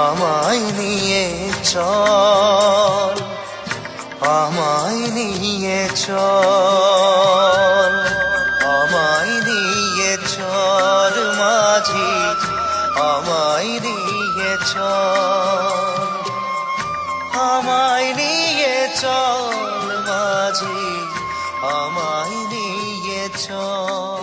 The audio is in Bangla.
আমায় নিয়ে চল, আমায় নিয়ে চল, আমায় নিয়ে চল মাঝি, আমায় নিয়ে চল, আমায় নিয়ে চল মাঝি, আমায় নিয়ে চল।